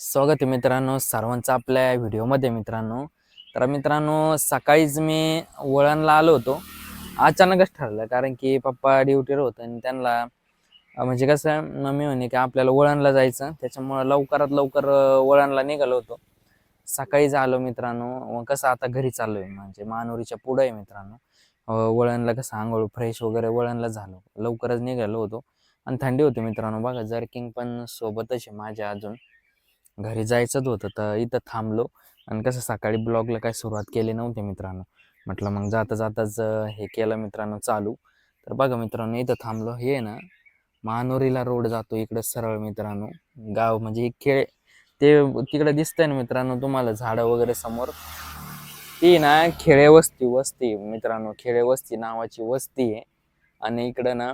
स्वागत आहे मित्रांनो सर्वांचं आपल्या व्हिडिओमध्ये मित्रांनो. तर मित्रांनो सकाळीच मी वळणला आलो होतो. अचानकच ठरलं कारण की पप्पा ड्युटीवर होतं आणि त्यांना म्हणजे कसं मी म्हणे की आपल्याला वळणला जायचं. त्याच्यामुळं लवकरात लवकर वळणला निघालो होतो. सकाळीच आलो मित्रांनो. कसं आता घरी चाललो आहे म्हणजे मानुरीच्या पुढं आहे मित्रांनो. वळणला कसं आंघोळ फ्रेश वगैरे वळणला झालो. लवकरच निघालो होतो. आणि थंडी होती मित्रांनो. बघा जर्किंग पण सोबतच आहे माझ्या अजून. घरी जायचंच होतं तर इथं थांबलो. आणि कसं सकाळी ब्लॉगला काय सुरुवात केली नव्हती मित्रांनो. म्हटलं मग जाता जाताच हे केलं मित्रांनो चालू. तर बघा मित्रांनो इथं थांबलो. हे ना मानोरीला रोड जातो इकडं सरळ मित्रांनो. गाव म्हणजे खेळ ते तिकडे दिसतंय ना मित्रांनो तुम्हाला झाडं वगैरे समोर. ती ना खेळे वस्ती वस्ती मित्रांनो खेळे वस्ती नावाची वस्ती आहे. आणि इकडं ना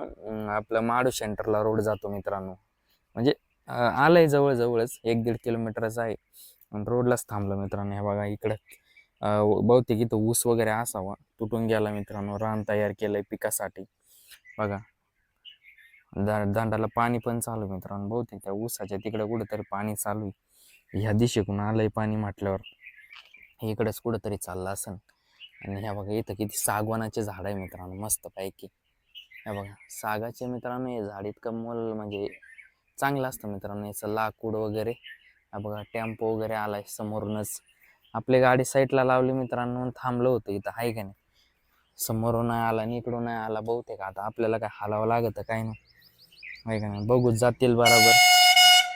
आपलं माडू सेंटरला रोड जातो मित्रांनो. म्हणजे आलंय जवळ जवळच एक दीड किलोमीटरच आहे. आणि रोडलाच थांबलं मित्रांनो हे बघा इकडं. बहुतेक इथं ऊस वगैरे असावा तुटून गेला मित्रांनो रान तयार केलंय पिकासाठी. बघा. दांडाला पाणी पण चालू आहे मित्रांनो बहुतेक त्या ऊसाच्या तिकडे कुठंतरी पाणी चालू आहे. ह्या दिशेकडून आलंय पाणी म्हटल्यावर इकडेच कुठंतरी चाललं असेल. आणि ह्या बघा इथं किती सागवानाचे झाड आहे मित्रांनो मस्त पैकी. ह्या बघा सागाचे मित्रांनो हे झाड इतकं मोल म्हणजे चांगलं असतं मित्रांनो याचं लाकूड वगैरे. बघा टेम्पो वगैरे आलाय समोरूनच. आपली गाडी साईडला लावली मित्रांनो थांबलं होतं इथं आहे का नाही? समोरून नाही आला आणि इकडून नाही आला बहुतेक. आता आपल्याला काय हालावं लागतं काय नाही. आहे का नाही? बघू जातील बरोबर.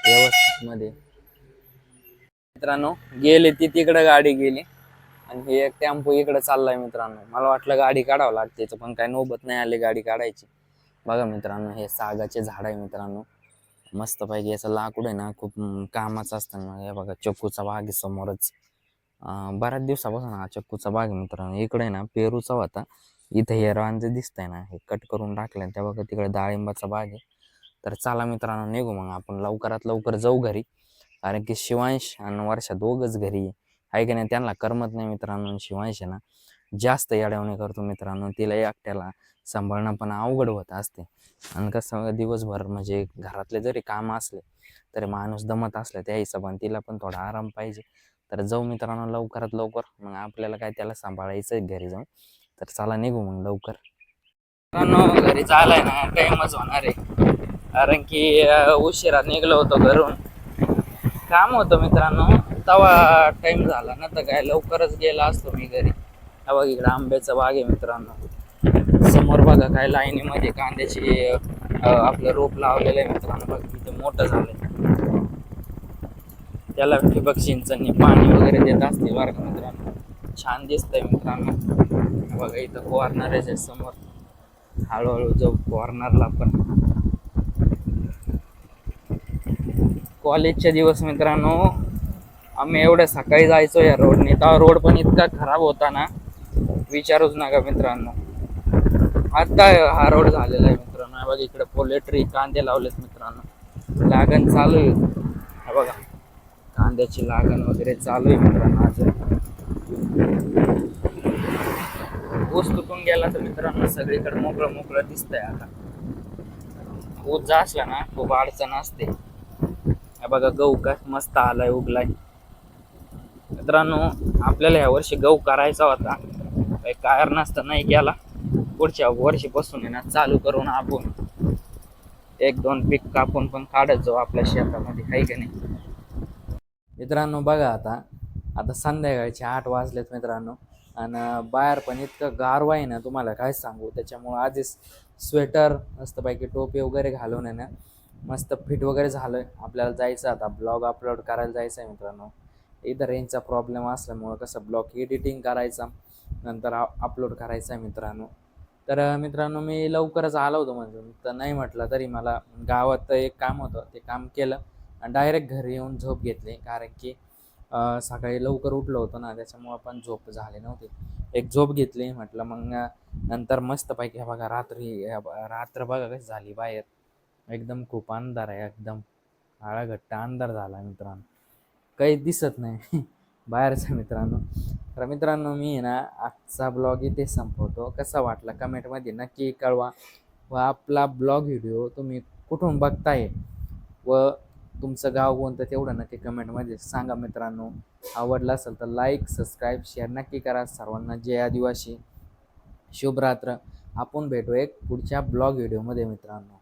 व्यवस्थित मध्ये मित्रांनो गेले ती तिकडं गाडी गेली. आणि हे एक टेम्पो इकडे चाललाय मित्रांनो. मला वाटलं गाडी काढावं लागते पण काय नोबत नाही आली गाडी काढायची. बघा मित्रांनो हे सागाचे झाड आहे मित्रांनो. मस्त पैकी याचं लाकूड आहे ना खूप कामाचं असतं ना. हे बघा चक्कूचा बाग आहे समोरच. बऱ्याच दिवसापासून हा चक्कूचा बाग आहे मित्रांनो इकडे ना पेरूचा होता इथे हे रान दिसतंय ना हे कट करून टाकलं त्या बघा तिकडे डाळिंबाचा बाग आहे. तर चला मित्रांनो निघू मग आपण लवकरात लवकर जाऊ घरी. कारण की शिवांश आणि वर्षा दोघच घरी आहे. आहे की नाही? त्यांना करमत नाही मित्रांनो शिवांश आहे ना. जास्त येड्यावणी करतो मित्रांनो. तिला एकट्याला सांभाळणं पण अवघड होत असते. आणि कसं दिवसभर म्हणजे घरातले जरी काम असले तरी माणूस दमत असला त्या हिशोबाने तिला पण थोडा आराम पाहिजे. तर जाऊ मित्रांनो लवकरात लवकर मग आपल्याला काय त्याला सांभाळायचं आहे घरी जाऊन. तर चला निघू मग लवकर. मित्रांनो घरी चालाय ना टाइमच होणार आहे. कारण की उशिरा निघलो होतो घरून. काम होतं मित्रांनो. तवा टाइम झाला ना तर काय लवकरच गेला असतो मी घरी. तेव्हा इकडं आंब्याचा बाग आहे मित्रांनो. समोर बघा काय लाईनीमध्ये कांद्याची आपलं रोप लावलेलं आहे मित्रांनो. बघ तिथे मोठं झालं त्याला ठिबक सिंचन पाणी वगैरे देत असते बरं का मित्रांनो. छान दिसतंय मित्रांनो. बघा इथं फवारणारच आहे समोर. हळूहळू जाऊ फवारणारला पण. कॉलेजचे दिवस मित्रांनो. आम्ही एवढ्या सकाळी जायचो या रोडने तर रोड पण इतका खराब होता ना. विचारूच नका मित्रांनो. आता हारवड झालेला आहे मित्रांनो. बघा इकडे पोलेट्री कांदे लावलेत मित्रांनो. लागण चालू आहे. बघा कांद्याची लागण वगैरे चालू आहे मित्रांनो अजून. ऊस तुटून गेला तर मित्रांनो सगळीकडे मोकळं मोकळं दिसतंय आता. ऊस जा असला ना खूप अडचण असते. हा बघा गहू काय मस्त आलाय उगलाय. मित्रांनो आपल्याला ह्या वर्षी गहू करायचा होता. काही कारण असतं नाही गेला पुढच्या वर्षीपासून आहे ना चालू करून आपण एक दोन पीक कापून पण काढत जाऊ आपल्या शेतामध्ये काही का नाही? मित्रांनो बघा आता आता संध्याकाळचे आठ वाजलेत मित्रांनो आणि बाहेर पण इतकं गारवा आहे ना तुम्हाला काय सांगू? त्याच्यामुळं आधीच स्वेटर मस्तपैकी टोपी वगैरे घालून आहे ना मस्त फिट वगैरे झालं आपल्याला जायचं आता ब्लॉग अपलोड करायला जायचं आहे मित्रांनो. इथं रेंजचा प्रॉब्लेम असल्यामुळं कसं ब्लॉग एडिटिंग करायचा नंतर अपलोड करायचा आहे मित्रांनो. तर मित्रांनो मी लवकरच आलो होतो म्हणजे. तर नाही म्हटलं तरी मला गावात एक काम होतं ते काम केलं आणि डायरेक्ट घरी येऊन झोप घेतली. कारण की सकाळी लवकर उठलो होतो ना त्याच्यामुळं पण झोप झाली नव्हती. एक झोप घेतली म्हटलं मग नंतर मस्तपैकी हे बघा रात्री रात्र बघा कशी झाली बाहेर. एकदम खूप अंधार आहे एकदम घट्ट अंधार झाला मित्रांनो. काही दिसत नाही. बाहेरचं मित्रांनो. तर मित्रांनो मी ना आजचा ब्लॉग इथे संपवतो. कसा वाटला कमेंटमध्ये नक्की कळवा व आपला ब्लॉग व्हिडिओ तुम्ही कुठून बघताय व तुमचं गाव कोणतं तेवढं नक्की कमेंटमध्ये सांगा मित्रांनो. आवडला असेल तर लाईक सबस्क्राईब शेअर नक्की करा. सर्वांना जय आदिवासी. शुभरात्र. आपण भेटू एक पुढच्या ब्लॉग व्हिडिओमध्ये मित्रांनो.